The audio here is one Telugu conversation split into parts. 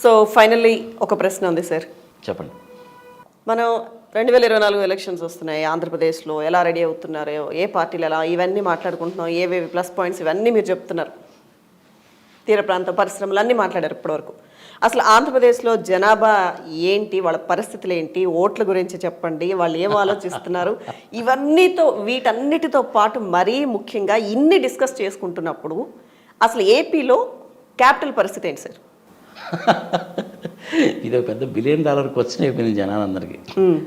సో ఫైనల్లీ ఒక ప్రశ్న ఉంది సార్ చెప్పండి. మనం రెండు వేల ఇరవై నాలుగు ఎలక్షన్స్ వస్తున్నాయి ఆంధ్రప్రదేశ్లో ఎలా రెడీ అవుతున్నారో ఏ పార్టీలు ఎలా ఇవన్నీ మాట్లాడుకుంటున్నాం ఏవేవి ప్లస్ పాయింట్స్ ఇవన్నీ మీరు చెప్తున్నారు. తీర ప్రాంత పరిశ్రమలు అన్నీ మాట్లాడారు ఇప్పటివరకు. అసలు ఆంధ్రప్రదేశ్లో జనాభా ఏంటి వాళ్ళ పరిస్థితులు ఏంటి ఓట్ల గురించి చెప్పండి వాళ్ళు ఏం ఆలోచిస్తున్నారు ఇవన్నీతో వీటన్నిటితో పాటు మరీ ముఖ్యంగా ఇన్ని డిస్కస్ చేసుకుంటున్నప్పుడు అసలు ఏపీలో క్యాపిటల్ పరిస్థితి ఏంటి సార్ ఇది పెద్ద బిలియన్ డాలర్ క్వశ్చన్ అయిపోయింది జనాలందరికీ.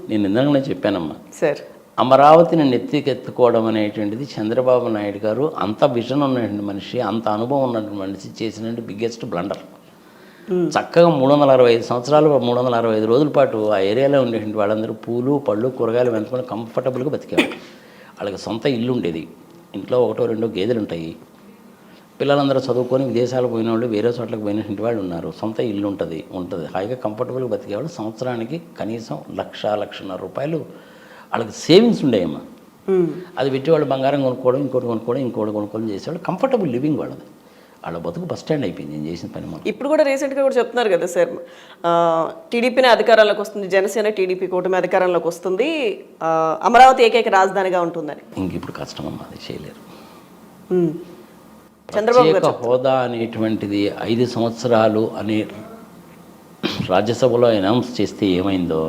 నేను ఇందాకనే చెప్పానమ్మా. సార్. అమరావతిని నెత్తికెత్తుకోవడం అనేటువంటిది చంద్రబాబు నాయుడు గారు అంత విజన్ ఉన్నటువంటి మనిషి అంత అనుభవం ఉన్నటువంటి మనిషి చేసినటువంటి బిగ్గెస్ట్ బ్లండర్. చక్కగా మూడు వందల అరవై ఐదు సంవత్సరాలు మూడు వందల అరవై ఐదు రోజుల పాటు ఆ ఏరియాలో ఉండేటువంటి వాళ్ళందరూ పూలు పళ్ళు కూరగాయలు వెంచుకొని కంఫర్టబుల్గా బతికేవారు వాళ్ళకి సొంత ఇల్లు ఉండేది. ఇంట్లో ఒకటో రెండో గేదెలు ఉంటాయి పిల్లలందరూ చదువుకొని విదేశాలు పోయిన వాళ్ళు వేరే చోట్లకు పోయినటువంటి వాళ్ళు ఉన్నారు. సొంత ఇల్లు ఉంటుంది ఉంటుంది. హాయిగా కంఫర్టబుల్గా బతికేవాళ్ళు సంవత్సరానికి కనీసం లక్ష లక్షన్నర రూపాయలు వాళ్ళకి సేవింగ్స్ ఉండేయమ్మా. అది పెట్టి వాళ్ళు బంగారం కొనుక్కోవడం ఇంకోటి కొనుక్కోవడం ఇంకోటి కొనుక్కోవడం చేసేవాళ్ళు కంఫర్టబుల్ లివింగ్ వాళ్ళది. వాళ్ళ బతుకు బస్ స్టాండ్ అయిపోయింది నేను చేసిన పని మనం ఇప్పుడు కూడా రీసెంట్గా కూడా చెప్తున్నారు కదా సార్. టీడీపీనే అధికారంలోకి వస్తుంది జనసేన టీడీపీ కూటమి అధికారంలోకి వస్తుంది. అమరావతి ఏకైక రాజధానిగా ఉంటుందని. ఇంక ఇప్పుడు కష్టం అమ్మా అది చేయలేరు. చంద్రబాబు హోదా అనేటువంటిది ఐదు సంవత్సరాలు అనే రాజ్యసభలో అనౌన్స్ చేస్తే ఏమైందో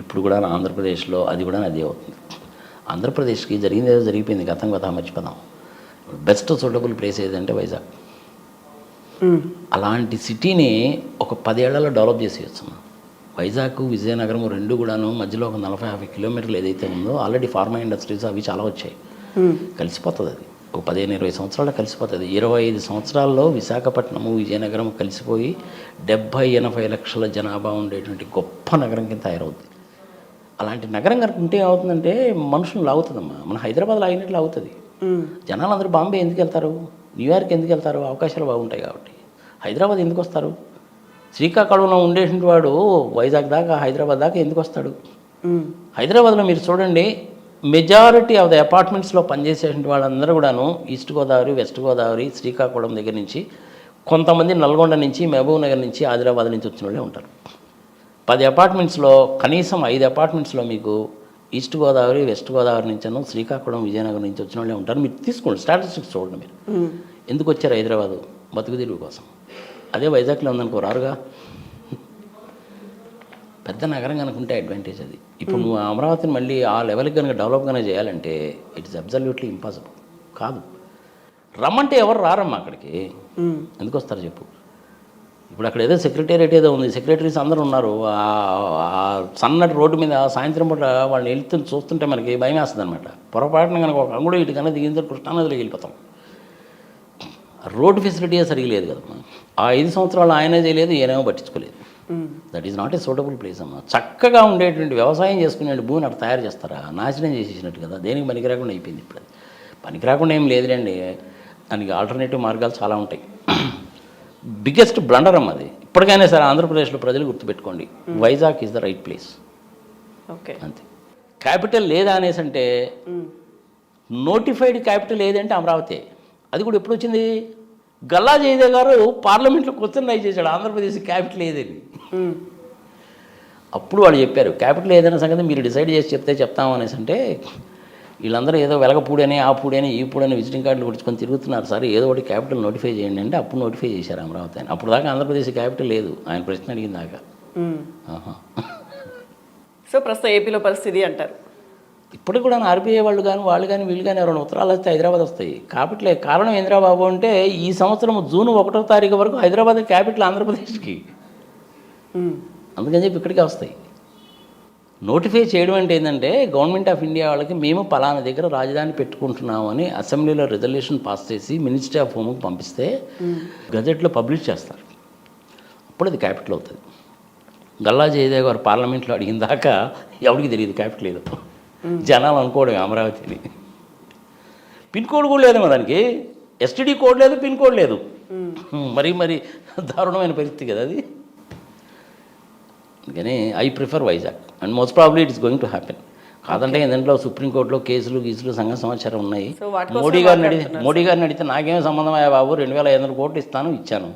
ఇప్పుడు కూడా ఆంధ్రప్రదేశ్లో అది కూడా అదే అవుతుంది. ఆంధ్రప్రదేశ్కి జరిగింది ఏదో జరిగిపోయింది గతం గత మర్చిపోదాం. బెస్ట్ సూటబుల్ ప్లేస్ ఏదంటే వైజాగ్. అలాంటి సిటీని ఒక పదేళ్ళలో డెవలప్ చేసేయచ్చు వైజాగ్ విజయనగరం రెండు కూడాను మధ్యలో ఒక నలభై యాభై కిలోమీటర్లు ఏదైతే ఉందో ఆల్రెడీ ఫార్మా ఇండస్ట్రీస్ అవి చాలా వచ్చాయి. కలిసిపోతుంది అది. ఒక పదిహేను ఇరవై సంవత్సరాల్లో కలిసిపోతుంది. ఇరవై ఐదు సంవత్సరాల్లో విశాఖపట్నము విజయనగరం కలిసిపోయి డెబ్భై ఎనభై లక్షల జనాభా ఉండేటువంటి గొప్ప నగరం కింద తయారవుతుంది అలాంటి నగరం కనుక ఉంటే ఏమవుతుందంటే మనుషులు లాగుతుందమ్మా మన హైదరాబాద్లో అయినట్లు ఉమ్. జనాలు అందరూ బాంబే ఎందుకు వెళ్తారు? న్యూయార్క్ ఎందుకు వెళ్తారు? అవకాశాలు బాగుంటాయి కాబట్టి. హైదరాబాద్ ఎందుకు వస్తారు? శ్రీకాకుళంలో ఉండేటువంటి వాడు వైజాగ్ దాకా హైదరాబాద్ దాకా ఎందుకు వస్తాడు. హైదరాబాద్లో మీరు చూడండి మెజారిటీ ఆఫ్ ద అపార్ట్మెంట్స్లో పనిచేసేటువంటి వాళ్ళందరూ కూడాను ఈస్ట్ గోదావరి వెస్ట్ గోదావరి శ్రీకాకుళం దగ్గర నుంచి కొంతమంది నల్గొండ నుంచి మహబూబ్ నగర్ నుంచి ఆదిలాబాద్ నుంచి వచ్చిన వాళ్ళే ఉంటారు. పది అపార్ట్మెంట్స్లో కనీసం ఐదు అపార్ట్మెంట్స్లో మీకు ఈస్ట్ గోదావరి వెస్ట్ గోదావరి నుంచను శ్రీకాకుళం విజయనగరం నుంచి వచ్చిన వాళ్ళే ఉంటారు. మీరు తీసుకోండి స్టాటిస్టిక్స్ చూడండి మీరు. ఎందుకు వచ్చారు హైదరాబాదు? బతుకు తెరువు కోసం. అదే వైజాగ్లో ఉందనుకో రారుగా. పెద్ద నగరం కనుక ఉంటే అడ్వాంటేజ్ అది. ఇప్పుడు నువ్వు అమరావతిని మళ్ళీ ఆ లెవెల్కి కనుక డెవలప్ కనుక చేయాలంటే ఇట్స్ అబ్జల్యూట్లీ ఇంపాసిబుల్ కాదు. రమ్మంటే ఎవరు రారమ్మా అక్కడికి. ఎందుకు వస్తారు చెప్పు. ఇప్పుడు అక్కడ ఏదో సెక్రటేరియట్ ఏదో ఉంది. సెక్రటరీస్ అందరూ ఉన్నారు. ఆ- సన్నటి రోడ్డు మీద సాయంత్రం పూట వాళ్ళని వెళ్తూ చూస్తుంటే మనకి భయం వేస్తుంది అనమాట పొరపాటున కనుక ఒక అంగుడు ఇటు కన్నా దిగిన కృష్ణానదిలోకి వెళ్ళిపోతాం. రోడ్డు ఫెసిలిటీ సరిగా లేదు కదమ్మా. ఆ ఐదు సంవత్సరాలు ఆయనే చేయలేదు ఈయనేమో పట్టించుకోలేదు. That is not a suitable place అమ్మా. చక్కగా ఉండేటువంటి వ్యవసాయం చేసుకునే భూమిని అక్కడ తయారు చేస్తారా? నాశనం చేసేసినట్టు కదా. దేనికి పనికి రాకుండా అయిపోయింది ఇప్పుడు అది. పనికి రాకుండా ఏం లేదులేండి. దానికి ఆల్టర్నేటివ్ మార్గాలు చాలా ఉంటాయి. బిగ్గెస్ట్ బ్లండర్ అమ్మ అది. ఇప్పటికైనా సరే ఆంధ్రప్రదేశ్లో ప్రజలు గుర్తుపెట్టుకోండి. Vizag is the right place okay అంతే. క్యాపిటల్ లేదా అనేసి అంటే. నోటిఫైడ్ క్యాపిటల్ ఏదంటే అమరావతి. అది కూడా ఎప్పుడు వచ్చింది? గల్లా జయదేవ్ గారు పార్లమెంట్లో క్వశ్చన్ రైజ్ చేశాడు. ఆంధ్రప్రదేశ్ క్యాపిటల్ ఏదని. అప్పుడు వాళ్ళు చెప్పారు క్యాపిటల్ ఏదైనా సంగతి మీరు డిసైడ్ చేసి చెప్తే చెప్తాం అనేసి అంటే వీళ్ళందరూ ఏదో వెలగపూడని ఆ పూడని ఈ పూడని విజిటింగ్ కార్డులు కొట్టుకొని తిరుగుతున్నారు. సార్ ఏదో ఒకటి క్యాపిటల్ నోటిఫై చేయండి అంటే అప్పుడు నోటిఫై చేశారు అమరావతి అని అప్పుడు దాకా ఆంధ్రప్రదేశ్ క్యాపిటల్ లేదు ఆయన ప్రశ్న అడిగిన దాకా. సో ప్రస్తుతం ఏపీలో పరిస్థితి అంటారు. ఇప్పటికి కూడా ఆర్బీఐ వాళ్ళు కానీ వాళ్ళు కానీ వీళ్ళు కానీ ఎవరైనా ఉత్తరాలు వస్తే హైదరాబాద్ వస్తాయి. క్యాపిటలే కారణం ఏంద్రా బాబు అంటే ఈ సంవత్సరం జూన్ ఒకటో తారీఖు వరకు హైదరాబాద్ క్యాపిటల్ ఆంధ్రప్రదేశ్కి. అందుకని చెప్పి ఇక్కడికే వస్తాయి. నోటిఫై చేయడం అంటే ఏంటంటే గవర్నమెంట్ ఆఫ్ ఇండియా వాళ్ళకి మేము పలానా దగ్గర రాజధాని పెట్టుకుంటున్నామని అసెంబ్లీలో రిజల్యూషన్ పాస్ చేసి మినిస్ట్రీ ఆఫ్ హోమ్కి పంపిస్తే గజెట్లో పబ్లిష్ చేస్తారు. అప్పుడు అది క్యాపిటల్ అవుతుంది. గల్లా జయదేవ్ గారు పార్లమెంట్లో అడిగిన దాకా ఎవరికి తెలియదు క్యాపిటల్ ఏదో. జనాలు అనుకోవడం అమరావతిని. పిన్ కోడ్ కూడా లేదేమో దానికి. ఎస్టీడీ కోడ్ లేదు పిన్ కోడ్ లేదు. మరి మరి దారుణమైన పరిస్థితి కదా అది. అందుకని I prefer Vizag and most probably it's going to happen కాదంటే ఏంటంటే సుప్రీంకోర్టులో కేసులు గీసులు సంఘ సమాచారం ఉన్నాయి. మోడీ గారిని అడిగితే మోడీ గారిని అడిగితే నాకేం సంబంధం అయ్యా బాబు? రెండు వేల ఐదు వందల కోట్లు ఇస్తాను ఇచ్చాను.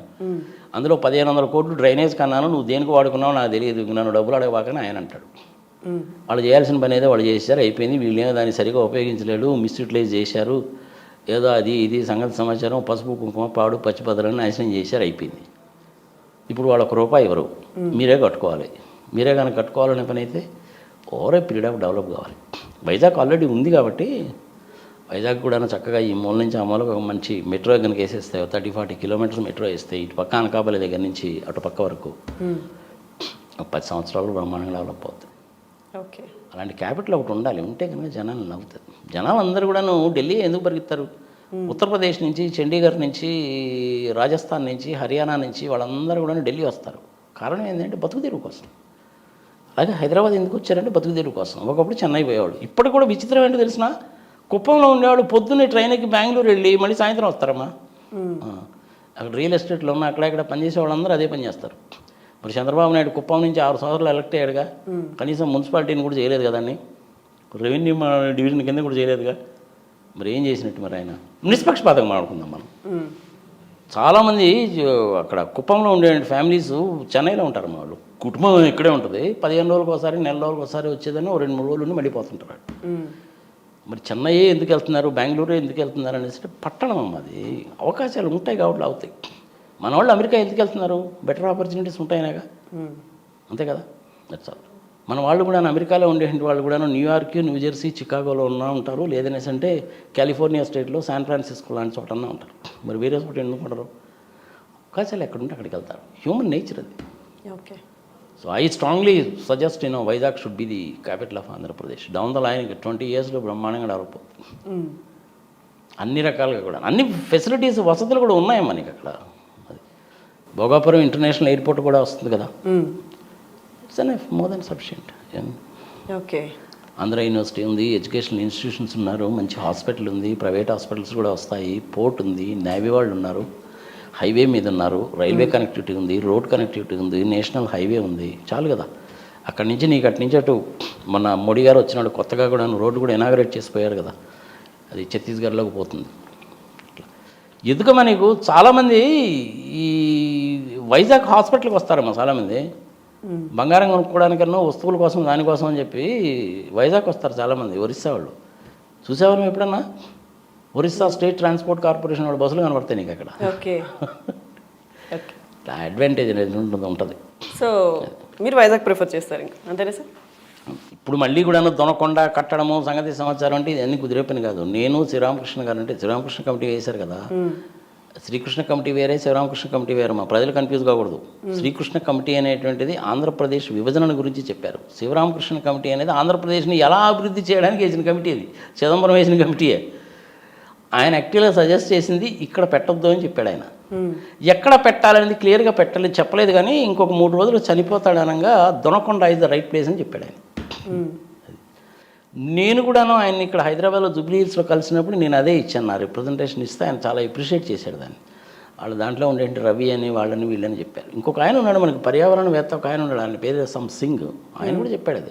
అందులో పదిహేను వందల కోట్లు డ్రైనేజ్ కన్నాను నువ్వు దేనికి వాడుకున్నావు నాకు తెలియదు. నన్ను డబ్బులు అడగబాకని ఆయన అంటాడు. ఉమ్, వాళ్ళు చేయాల్సిన పని ఏదో వాళ్ళు చేశారు అయిపోయింది. వీళ్ళేమో దాన్ని సరిగా ఉపయోగించలేడు మిస్యూటిలైజ్ చేశారు. ఏదో అది ఇది సంగతి సమాచారం పసుపు కుంకుమ పాడు పచ్చిపదలని నాశనం చేశారు అయిపోయింది. ఇప్పుడు వాళ్ళు ఒక రూపాయి ఇవ్వరు. మీరే కట్టుకోవాలి. మీరే కనుక కట్టుకోవాలనే పని అయితే over a period of develop కావాలి. వైజాగ్ ఆల్రెడీ ఉంది కాబట్టి వైజాగ్ కూడా చక్కగా ఈ మూల నుంచి ఆ మూలకు ఒక మంచి మెట్రో కనుక వేసేస్తే థర్టీ ఫార్టీ కిలోమీటర్స్ మెట్రో వేస్తే ఇటు పక్క అనకాపల్లి దగ్గర నుంచి అటు పక్క వరకు పది సంవత్సరాలు బ్రహ్మాండంగా డెవలప్ అవుతుంది. ఓకే. అలాంటి క్యాపిటల్ ఒకటి ఉండాలి. ఉంటే కనుక జనాలు నవ్వుతారు. జనాలు అందరూ కూడాను ఢిల్లీ ఎందుకు పరిగెత్తారు? ఉత్తరప్రదేశ్ నుంచి చండీగఢ్ నుంచి రాజస్థాన్ నుంచి హర్యానా నుంచి వాళ్ళందరూ కూడా ఢిల్లీ వస్తారు. కారణం ఏంటంటే బతుకు తెరువు కోసం. అలాగే హైదరాబాద్ ఎందుకు వచ్చారంటే బతుకు తెరువు కోసం. ఒకప్పుడు చెన్నై పోయేవాడు ఇప్పటికి కూడా విచిత్రం ఏంటో తెలిసిన? కుప్పంలో ఉండేవాడు పొద్దున్నే ట్రైన్ ఎక్కి బెంగళూరు వెళ్ళి మళ్ళీ సాయంత్రం వస్తారమ్మా. అక్కడ రియల్ ఎస్టేట్లో ఉన్న అక్కడ ఇక్కడ పనిచేసే వాళ్ళందరూ అదే పని చేస్తారు. మరి చంద్రబాబు నాయుడు కుప్పం నుంచి ఆరు సంవత్సరాలు ఎలక్ట్ అయ్యాడుగా. కనీసం మున్సిపాలిటీని కూడా చేయలేదు కదండి. రెవెన్యూ డివిజన్ కింద కూడా చేయలేదుగా. మరి ఏం చేసినట్టు మరి ఆయన? నిష్పక్షపాతంగా మాట్లాడుకుందాం మనం. చాలామంది అక్కడ కుప్పంలో ఉండే ఫ్యామిలీస్ చెన్నైలో ఉంటారు మా వాళ్ళు. కుటుంబం ఇక్కడే ఉంటుంది. పదిహేను రోజులకు ఒకసారి నెల రోజులకు ఒకసారి వచ్చేదని రెండు మూడు రోజులు ఉండి. ఉమ్, మరి చెన్నై ఎందుకు వెళ్తున్నారు బెంగళూరు ఎందుకు వెళ్తున్నారు అనేసి పట్టణం అది. అవకాశాలు ఉంటాయి కాబట్టి అవుతాయి. మన వాళ్ళు అమెరికా ఎందుకు వెళ్తున్నారు? బెటర్ ఆపర్చునిటీస్ ఉంటాయినాగా అంతే కదా? దట్స్ ఆల్ మన వాళ్ళు కూడా అమెరికాలో ఉండేటువంటి వాళ్ళు కూడా న్యూయార్క్ న్యూజెర్సీ చికాగోలో ఉన్నా ఉంటారు. లేదనేసి అంటే కాలిఫోర్నియా స్టేట్లో శాన్ ఫ్రాన్సిస్కో లాంటి చోటన్నా ఉంటారు. మరి వేరే చోట ఎందుకు ఉండరు? అవకాశాలు ఎక్కడుంటే అక్కడికి వెళ్తారు. హ్యూమన్ నేచర్ అది. Okay. So I strongly suggest you know Vizag should be the capital of Andhra Pradesh. Down the line twenty ఇయర్స్లో బ్రహ్మాండంగా డెవలప్ అవుతుంది. అన్ని రకాలుగా కూడా అన్ని ఫెసిలిటీస్ వసతులు కూడా ఉన్నాయి మనకి అక్కడ. అది భోగాపురం ఇంటర్నేషనల్ ఎయిర్పోర్ట్ కూడా వస్తుంది కదా. And more than sufficient okay Andhra university ఉంది ఎడ్యుకేషనల్ ఇన్స్టిట్యూషన్స్ ఉన్నారు మంచి హాస్పిటల్ ఉంది ప్రైవేట్ హాస్పిటల్స్ కూడా వస్తాయి పోర్ట్ ఉంది నేవీ వాళ్ళు ఉన్నారు హైవే మీద ఉన్నారు రైల్వే కనెక్టివిటీ ఉంది రోడ్ కనెక్టివిటీ ఉంది నేషనల్ హైవే ఉంది చాలు కదా. అక్కడి నుంచి నీకు అటు నుంచి అటు మన మోడీ గారు వచ్చినాడు కొత్తగా కూడా రోడ్డు కూడా ఇనాగరేట్ చేసిపోయారు కదా. అది ఛత్తీస్గఢ్లోకి పోతుంది. ఎందుకమ్మా నీకు? చాలామంది ఈ వైజాగ్ హాస్పిటల్కి వస్తారమ్మా చాలామంది. బంగారం కొనుక్కోవడానికన్నా వస్తువుల కోసం దానికోసం అని చెప్పి వైజాగ్ వస్తారు చాలామంది ఒరిస్సా వాళ్ళు. చూసావా నువ్వు ఎప్పుడన్నా? ఒరిస్సా స్టేట్ ట్రాన్స్పోర్ట్ కార్పొరేషన్ వాళ్ళు బస్సులు కనబడతాయి నీకు అక్కడ. అడ్వాంటేజ్ అనేది ఉంటుంది ఉంటుంది. సో మీరు వైజాగ్ ప్రిఫర్ చేస్తారు ఇంకా అంతేనా సార్? ఇప్పుడు మళ్ళీ కూడా దొనకొండ కట్టడము సంగతి సమాచారం అంటే ఇవన్నీ కుదిరే పని కాదు. నేను శ్రీరామకృష్ణ గారు అంటే శ్రీరామకృష్ణ కమిటీ వేశారు కదా. శ్రీకృష్ణ కమిటీ వేరే శివరామకృష్ణ కమిటీ వేరే మా ప్రజలు కన్ఫ్యూజ్ కాకూడదు. శ్రీకృష్ణ కమిటీ అనేటువంటిది ఆంధ్రప్రదేశ్ విభజన గురించి చెప్పారు. శివరామకృష్ణ కమిటీ అనేది ఆంధ్రప్రదేశ్ని ఎలా అభివృద్ధి చేయడానికి వేసిన కమిటీ అది. చిదంబరం వేసిన కమిటీయే. ఆయన యాక్చువల్గా సజెస్ట్ చేసింది ఇక్కడ పెట్టొద్దు అని చెప్పాడు ఆయన. ఎక్కడ పెట్టాలనేది క్లియర్గా పెట్టలేదు చెప్పలేదు కానీ ఇంకొక మూడు రోజులు చనిపోతాడు అనగా Donakonda is the right place అని చెప్పాడు ఆయన. నేను కూడాను ఆయన ఇక్కడ హైదరాబాద్లో జూబ్లీ హిల్స్లో కలిసినప్పుడు నేను అదే ఇచ్చాను. నా రిప్రజెంటేషన్ ఇస్తే ఆయన చాలా అప్రిషియేట్ చేశాడు దాన్ని. వాళ్ళు దాంట్లో ఉండేంటి రవి అని వాళ్ళని వీళ్ళని చెప్పారు. ఇంకొక ఆయన ఉన్నాడు మనకి పర్యావరణవేత్త ఒక ఆయన ఉన్నాడు. ఆయన పేరు సమ్ సింగ్. ఆయన కూడా చెప్పాడు అది.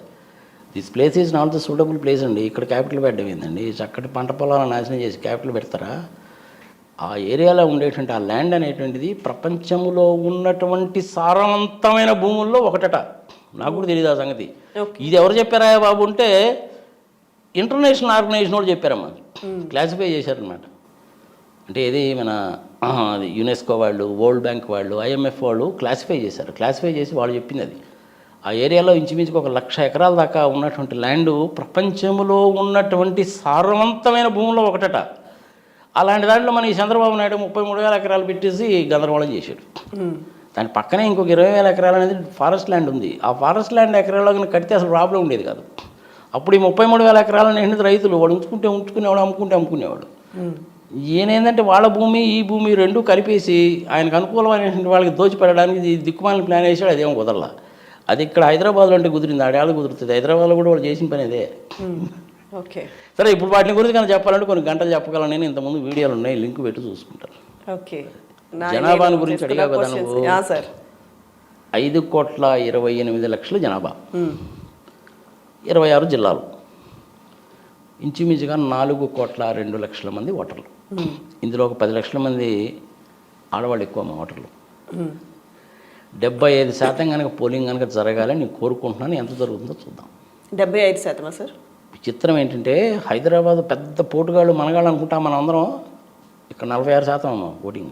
This place is not the suitable place అండి. ఇక్కడ క్యాపిటల్ పెట్టడం ఏందండి? చక్కటి పంట పొలాలను నాశనం చేసి క్యాపిటల్ పెడతారా? ఆ ఏరియాలో ఉండేటువంటి ఆ ల్యాండ్ అనేటువంటిది ప్రపంచంలో ఉన్నటువంటి సారవంతమైన భూముల్లో ఒకటట. నాకు కూడా తెలియదు ఆ సంగతి. ఇది ఎవరు చెప్పారా బాబు అంటే ఇంటర్నేషనల్ ఆర్గనైజేషన్ వాళ్ళు చెప్పారమ్మా. క్లాసిఫై చేశారనమాట అంటే ఇది మన యునెస్కో వాళ్ళు వరల్డ్ బ్యాంక్ వాళ్ళు ఐఎంఎఫ్ వాళ్ళు క్లాసిఫై చేశారు. క్లాసిఫై చేసి వాళ్ళు చెప్పింది అది. ఆ ఏరియాలో ఇంచుమించుకు ఒక లక్ష ఎకరాల దాకా ఉన్నటువంటి ల్యాండ్ ప్రపంచంలో ఉన్నటువంటి సారవంతమైన భూముల్లో ఒకటట. అలాంటి దాంట్లో మన ఈ చంద్రబాబు నాయుడు ముప్పై మూడు వేల ఎకరాలు పెట్టేసి గందరగోళం చేశాడు. దాని పక్కనే ఇంకొక ఇరవై వేల ఎకరాలు అనేది ఫారెస్ట్ ల్యాండ్ ఉంది. ఆ ఫారెస్ట్ ల్యాండ్ ఎకరాల్లో కడితే అసలు ప్రాబ్లం ఉండేది కాదు. అప్పుడు ఈ ముప్పై మూడు వేల ఎకరాలను ఎండిన రైతులు వాడు ఉంచుకుంటే ఉంచుకునేవాడు అమ్ముకుంటే అమ్ముకునేవాడు. ఉమ్, ఈయన ఏంటంటే వాళ్ళ భూమి ఈ భూమి రెండు కలిపేసి ఆయనకు అనుకూలమైనటువంటి వాళ్ళకి దోచిపెట్టడానికి దిక్కుమాలిన ప్లాన్ వేసాడు అదేం కుదరలా. అది ఇక్కడ హైదరాబాద్లో అంటే కుదిరింది ఆడేళ్ళు కుదురుతుంది. హైదరాబాద్లో కూడా వాళ్ళు చేసిన పని అదే. ఓకే. సరే ఇప్పుడు వాటిని గురించి కానీ చెప్పాలంటే కొన్ని గంటలు చెప్పగలను. నేను ఇంతకుముందు వీడియోలు ఉన్నాయి లింక్ పెట్టి చూసుకుంటాను. ఓకే. జనాభాను గురించి అడిగావు కదా ఐదు కోట్ల ఇరవై ఎనిమిది లక్షల జనాభా. ఇరవై ఆరు జిల్లాలు. ఇంచుమించుగా నాలుగు కోట్ల రెండు లక్షల మంది ఓటర్లు. ఇందులో ఒక పది లక్షల మంది ఆడవాళ్ళు ఎక్కువ మా ఓటర్లు. డెబ్బై ఐదు శాతం కనుక పోలింగ్ కనుక జరగాలని నేను కోరుకుంటున్నాను. ఎంత జరుగుతుందో చూద్దాం. డెబ్బై ఐదు శాతమా సార్? విచిత్రం ఏంటంటే హైదరాబాద్ పెద్ద పోటుగాళ్ళు మనగాళ్ళు అనుకుంటాం మనం అందరం ఇక్కడ నలభై ఆరు శాతం ఓటింగ్.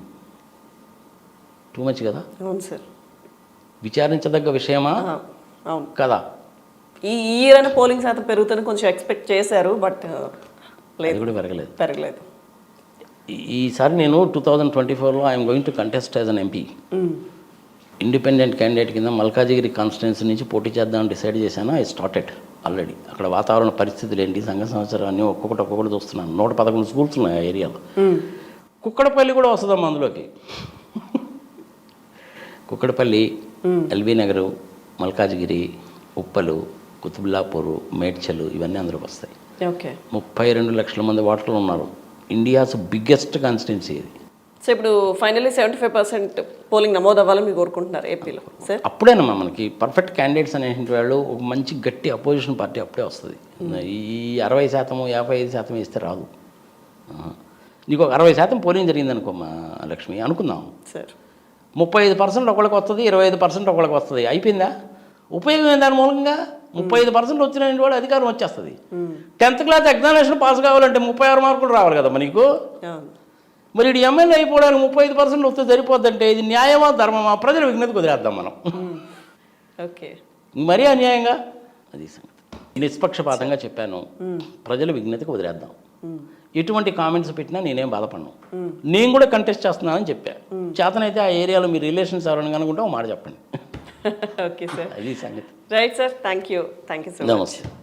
టూ మచ్ కదా? అవును సార్. విచారించదగ్గ విషయమా? అవును. కదా? ఈ ఇయర్ అయినా పోలింగ్ శాతం పెరుగుతుందని కొంచెం ఎక్స్పెక్ట్ చేశారు బట్ అది లేదు. కూడా పెరగలేదు. పెరగలేదు. ఈసారి నేను టూ థౌజండ్ ట్వంటీ ఫోర్లో I'm going to contest as an MP independent candidate కింద మల్కాజిగిరి కాన్స్టిట్యున్సీ నుంచి పోటీ చేద్దామని డిసైడ్ చేశాను. ఐ స్టార్టెడ్ ఆల్రెడీ అక్కడ వాతావరణ పరిస్థితులు ఏంటి సంఘ సంవత్సరం అన్నీ ఒక్కొక్కటి ఒక్కొక్కటి చూస్తున్నాను. నూట పదకొండు స్కూల్స్ ఉన్నాయి ఆ ఏరియాలో కుక్కడపల్లి కూడా వస్తుందమ్మా అందులోకి. కుక్కడపల్లి ఎల్బీ నగరు మల్కాజ్గిరి ఉప్పలు కుతుబుల్లాపూరు మేడ్చలు ఇవన్నీ అందులోకి వస్తాయి. ఓకే. ముప్పై రెండు లక్షల మంది ఓటర్లు ఉన్నారు. ఇండియాస్ బిగ్గెస్ట్ కాన్స్టిట్యున్సీ ఇది. సో ఇప్పుడు finally seventy five percent polling నమోదు అవ్వాలని మీరు కోరుకుంటున్నారు ఏపీలో సార్? అప్పుడేనమ్మా మనకి పర్ఫెక్ట్ క్యాండిడేట్స్ అనేటువంటి వాళ్ళు ఒక మంచి గట్టి అపోజిషన్ పార్టీ అప్పుడే వస్తుంది. ఈ అరవై శాతము యాభై ఐదు శాతం ఇస్తే రాదు. నీకు ఒక అరవై శాతం పోలింగ్ జరిగింది అనుకోమ్మా లక్ష్మి అనుకుందాం. సార్. ముప్పై ఐదు పర్సెంట్ ఒకళ్ళకి వస్తుంది ఇరవై ఐదు పర్సెంట్ ఒకళ్ళకి వస్తుంది. అయిపోయిందా? ఉపయోగం దాని మూలంగా? ముప్పై ఐదు పర్సెంట్ వచ్చిన వాడు అధికారం వచ్చేస్తుంది. టెన్త్ క్లాస్ ఎగ్జామినేషన్ పాస్ కావాలంటే ముప్పై ఆరు మార్కులు రావాలి కదా అవును మరి ఇది ఎమ్మెల్యే అయిపోవడానికి ముప్పై ఐదు పర్సెంట్ వస్తే సరిపోద్దంటే ఇది న్యాయమా ధర్మమా? ప్రజల విజ్ఞతకు వదిలేద్దాం మనం. ఓకే. మరీ అన్యాయంగా? అది సంగతి. నిష్పక్షపాతంగా చెప్పాను. ప్రజల విజ్ఞతకు వదిలేద్దాం ఎటువంటి కామెంట్స్ పెట్టినా నేనేం బాధపడను. నేను కూడా కంటెస్ట్ చేస్తున్నానని చెప్పా. చేతనైతే ఆ ఏరియాలో మీ రిలేషన్స్ ఎవరైనా కనుకుంటే ఒక మాట చెప్పండి. ఓకే సార్ అది సంగతి. Right sir thank you thank you so much